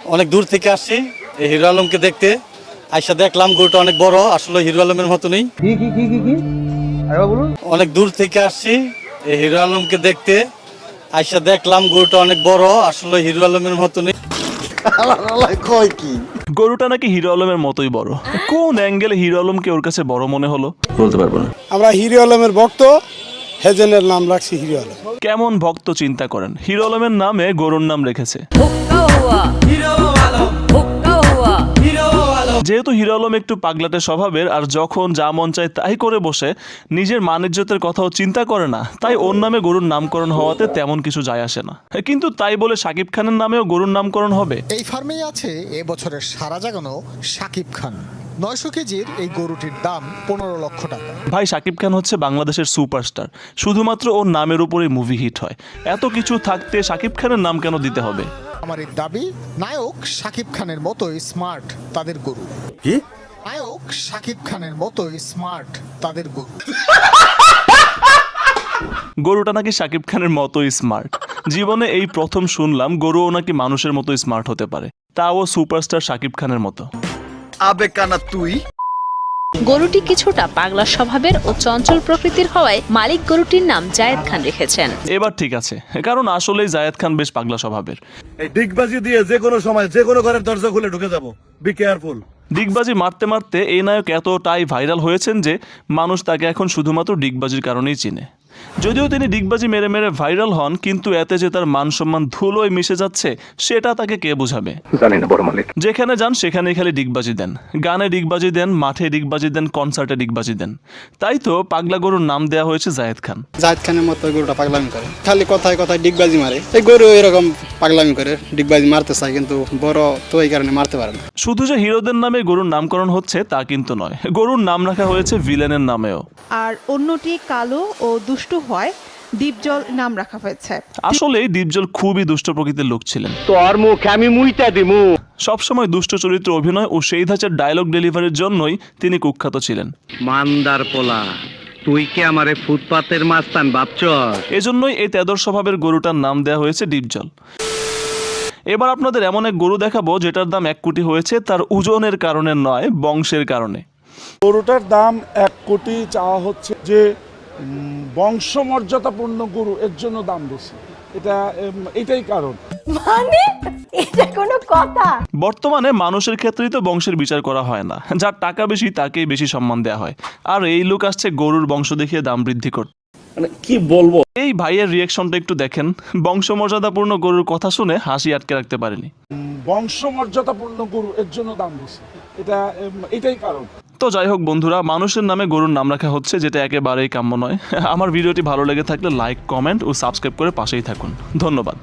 অনেক দূর থেকে আসছি এই হিরো আলমকে দেখতে। আইসা দেখলাম গরুটা অনেক বড় আসলে হিরো আলমের মতনই। কি কি কি কি কি? আরেকবার বলুন। অনেক দূর থেকে আসছি এই হিরো আলমকে দেখতে। আইসা দেখলাম গরুটা অনেক বড় আসলে হিরো আলমের মতনই। কয় কি গরুটা নাকি হিরো আলমের মতোই বড়। কোন অ্যাঙ্গেলে হিরো আলমকে ওর কাছে বড় মনে হলো? বলতে পারব না। আমরা হিরো আলমের ভক্ত হেজেনের নাম রাখছি হিরো আলম। কেমন ভক্ত চিন্তা করেন? হিরো আলমের নামে গরুর নাম রেখেছে। যেহেতু হিরো আলম একটু পাগলাটে স্বভাবের আর যখন যা মন চায় তাই করে বসে নিজের মানিজ্যতের কথাও চিন্তা করে না তাই ওর নামে গরুর নামকরণ হওয়াতে তেমন কিছু যায় আসে না। কিন্তু তাই বলে সাকিব খানের নামেও গরুর নামকরণ হবে? এই ফার্মেই আছে এবছরের সারা জাগানো সাকিব খান। নয়শো কেজির এই গরুটির দাম পনেরো লক্ষ টাকা। ভাই শাকিব খান হচ্ছে বাংলাদেশের সুপারস্টার। শুধুমাত্র ওর নামের উপরেই মুভি হিট হয়। এত কিছু থাকতে শাকিব খানের নাম কেন দিতে হবে? আমার এই দাবি নায়ক সাকিব খানের মতোই স্মার্ট তাদের গরু। কি? নায়ক সাকিব খানের মতোই স্মার্ট তাদের গরু। গরুটা নাকি শাকিব খানের মতোই স্মার্ট জীবনে এই প্রথম শুনলাম গরুও নাকি মানুষের মতোই স্মার্ট হতে পারে। তাও সুপারস্টার শাকিব খানের মতো। আবে কানা তুই। গরুটি কিছুটা পাগলা স্বভাবের ও চঞ্চল প্রকৃতির হওয়ায় মালিক গরুটির নাম জায়েদ খান রেখেছেন। এবার ঠিক আছে কারণ আসলেই জায়েদ খান বেশ পাগলা স্বভাবের। এই ডিগবাজি দিয়ে যে কোনো সময় যে কোনো ঘরের দরজা খুলে ঢুকে যাব। বি কেয়ারফুল ডিগবাজি মারতে মারতে এই নায়ক এতটাই ভাইরাল হয়েছেন যে মানুষ তাকে এখন শুধুমাত্র ডিগবাজির কারণেই চিনে। যদিও তিনি ডিগবাজি মেরে মেরে ভাইরাল হন কিন্তু এতে যে তার মান সম্মান ধুলোয় মিশে যাচ্ছে সেটা তাকে কে বোঝাবে? যেখানে যান সেখানেই খালি ডিগবাজি দেন। গানে ডিগবাজি দেন মাঠে ডিগবাজি দেন কনসার্টে ডিগবাজি দেন। তাই তো পাগলা গরুর নাম দেওয়া হয়েছে জায়েদ খান। জাহেদ খানের মতো গরুটা পাগলামি করে। খালি কথায় কথায় ডিগবাজি মারে। এই গরু এরকম পাগলামি করে ডিগবাজি মারতে চায় কিন্তু বড় তো এই কারণে মারতে পারে না। শুধু যে হিরোদের নামে গরুর নামকরণ হচ্ছে তা কিন্তু নয়। গরুর নাম রাখা হয়েছে ভিলেনের নামেও। আর অন্যটি কালো ও দুষ্টু হয় দ্বীপজল নাম রাখা হয়েছে। আসলেই দীপজল খুবই দুষ্ট প্রকৃতির লোক ছিলেন। তোর মুখ আমি মুইতা দিমু। সবসময় দুষ্ট চরিত্র অভিনয় ও সেই ধাঁচের ডায়লগ ডেলিভারির জন্যই তিনি কুখ্যাত ছিলেন। মান্দার পোলা তুই কি আমারে ফুটপাতের মাস্তান ভাবছস? এজন্যই এই তেদর স্বভাবের গরুটার নাম দেওয়া হয়েছে ডিপজল এবার আপনাদের এমন এক গরু দেখাবো যেটার দাম এক কোটি হয়েছে তার ওজনের কারণে নয় বংশের কারণে। গরুটার দাম এক কোটি চাওয়া হচ্ছে যে বংশমর্যাদাপূর্ণ গরু এর জন্য দাম বেশি। এটা এটাই কারণ। মানে? এটা কোনো কথা? বর্তমানে মানুষের ক্ষেত্রেই তো বংশের বিচার করা হয় না। যার টাকা বেশি তাকেই বেশি সম্মান দেওয়া হয়। আর এই লোক আসছে গরুর বংশ দেখিয়ে দাম বৃদ্ধি করতে মানে কি বলব? এই ভাইয়ের রিয়েকশনটা একটু দেখেন। বংশমর্যাদাপূর্ণ গরুর কথা শুনে হাসি আটকে রাখতে পারেনি। বংশমর্যাদাপূর্ণ গরু এর জন্য দাম বেশি। এটা এটাই কারণ। তো যাই হোক বন্ধুরা মানুষের নামে গরুর নাম রাখা হচ্ছে যেটা একেবারেই কাম্য নয়। আমার ভিডিওটি ভালো লেগে থাকলে লাইক কমেন্ট ও সাবস্ক্রাইব করে পাশেই থাকুন। ধন্যবাদ।